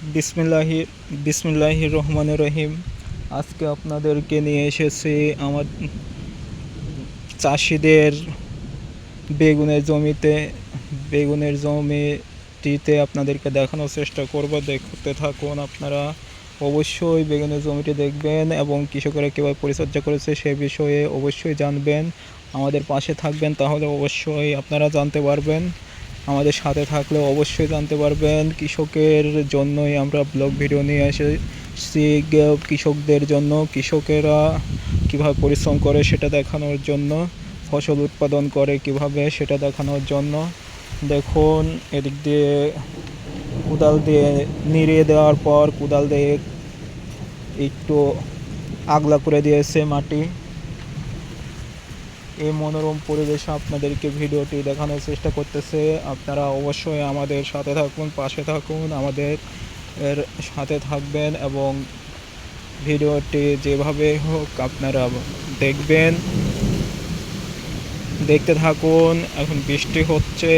বিসমিল্লাহি বিসমিল্লাহি রহমান রহিম। আজকে আপনাদেরকে নিয়ে এসেছি আমার চাষিদের বেগুনের জমিতে। বেগুনের জমিটিতে আপনাদেরকে দেখানোর চেষ্টা করব। দেখতে থাকুন আপনারা। অবশ্যই বেগুনের জমিটি দেখবেন এবং কৃষকেরা কীভাবে পরিচর্যা করেছে সে বিষয়ে অবশ্যই জানবেন। আমাদের পাশে থাকবেন তাহলে অবশ্যই আপনারা জানতে পারবেন। আমাদের সাথে থাকলে অবশ্যই জানতে পারবেন কৃষকের জন্যই আমরা ব্লগ ভিডিও নিয়ে এসেছি কৃষকদের জন্য, কৃষকেরা কীভাবে পরিশ্রম করে সেটা দেখানোর জন্য, ফসল উৎপাদন করে কীভাবে সেটা দেখানোর জন্য। দেখুন, এদিক দিয়ে কোদাল দিয়ে নিড়িয়ে দেওয়ার পর কোদাল দিয়ে একটু আগলা করে দিয়েছে মাটি। এই মনোরম পরিবেশে আপনাদেরকে ভিডিওটি দেখানোর চেষ্টা করতেছে। আপনারা অবশ্যই আমাদের সাথে থাকুন, পাশে থাকুন, আমাদের এর সাথে থাকবেন এবং ভিডিওটি যেভাবে হোক আপনারা দেখবেন। দেখতে থাকুন, এখন বৃষ্টি হচ্ছে,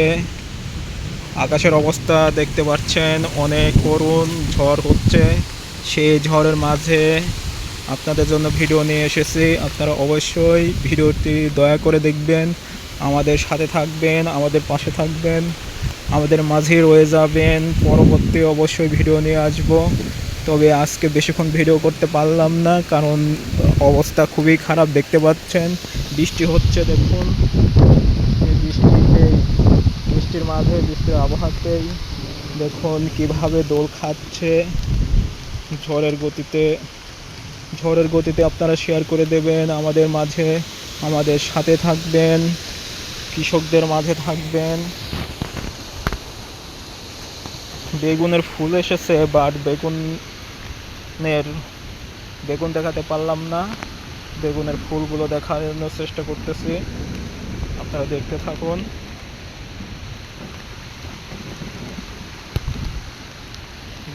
আকাশের অবস্থা দেখতে পাচ্ছেন, অনেক করুণ ঝড় হচ্ছে। সেই ঝড়ের মাঝে আপনাদের জন্য ভিডিও নিয়ে এসেছি। আপনারা অবশ্যই ভিডিওটি দয়া করে দেখবেন, আমাদের সাথে থাকবেন, আমাদের পাশে থাকবেন, আমাদের মাঝে রয়ে যাবেন। পরবর্তী অবশ্যই ভিডিও নিয়ে আসব। তবে আজকে বেশিক্ষণ ভিডিও করতে পারলাম না, কারণ অবস্থা খুবই খারাপ, দেখতে পাচ্ছেন। বৃষ্টি হচ্ছে, দেখুন। এই বৃষ্টিতেই বৃষ্টির মাঝে, বৃষ্টির আবহাওয়াতেই দেখুন কীভাবে দোল খাচ্ছে। ঝড়ের গতিতে ঝড়ের গতিতে আপনারা শেয়ার করে দেবেন, আমাদের মাঝে, আমাদের সাথে থাকবেন, কৃষকদের মাঝে থাকবেন। বেগুনের ফুল এসেছে বাট বেগুনের, বেগুন দেখাতে পারলাম না। বেগুনের ফুলগুলো দেখানোর চেষ্টা করতেছি। আপনারা দেখতে থাকুন।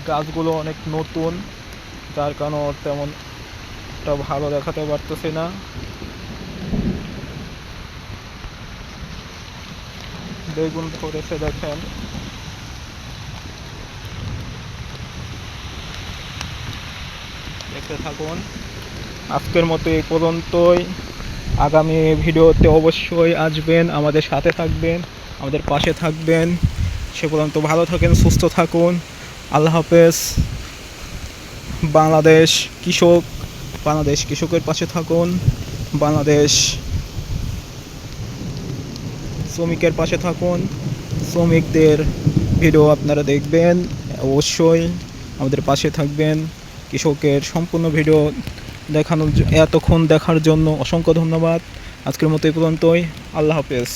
গাছগুলো অনেক নতুন, যার কারণে তেমন একটা ভালো দেখাতে পারতেছি না। বেগুন ধরেছে দেখেন। দেখতে থাকুন। আজকের মতো এই পর্যন্তই। আগামী ভিডিওতে অবশ্যই আসবেন, আমাদের সাথে থাকবেন, আমাদের পাশে থাকবেন। সে পর্যন্ত ভালো থাকেন, সুস্থ থাকুন। আল্লাহ হাফেজ। বাংলাদেশ কৃষক বাংলাদেশ কৃষকের পাশে থাকুন, বাংলাদেশ শ্রমিকের পাশে থাকুন। শ্রমিকদের ভিডিও আপনারা দেখবেন, অবশ্যই আমাদের পাশে থাকবেন। কৃষকের সম্পূর্ণ ভিডিও দেখানোর এতক্ষণ দেখার জন্য অসংখ্য ধন্যবাদ। আজকের মতো এই পর্যন্তই। আল্লাহ হাফেজ।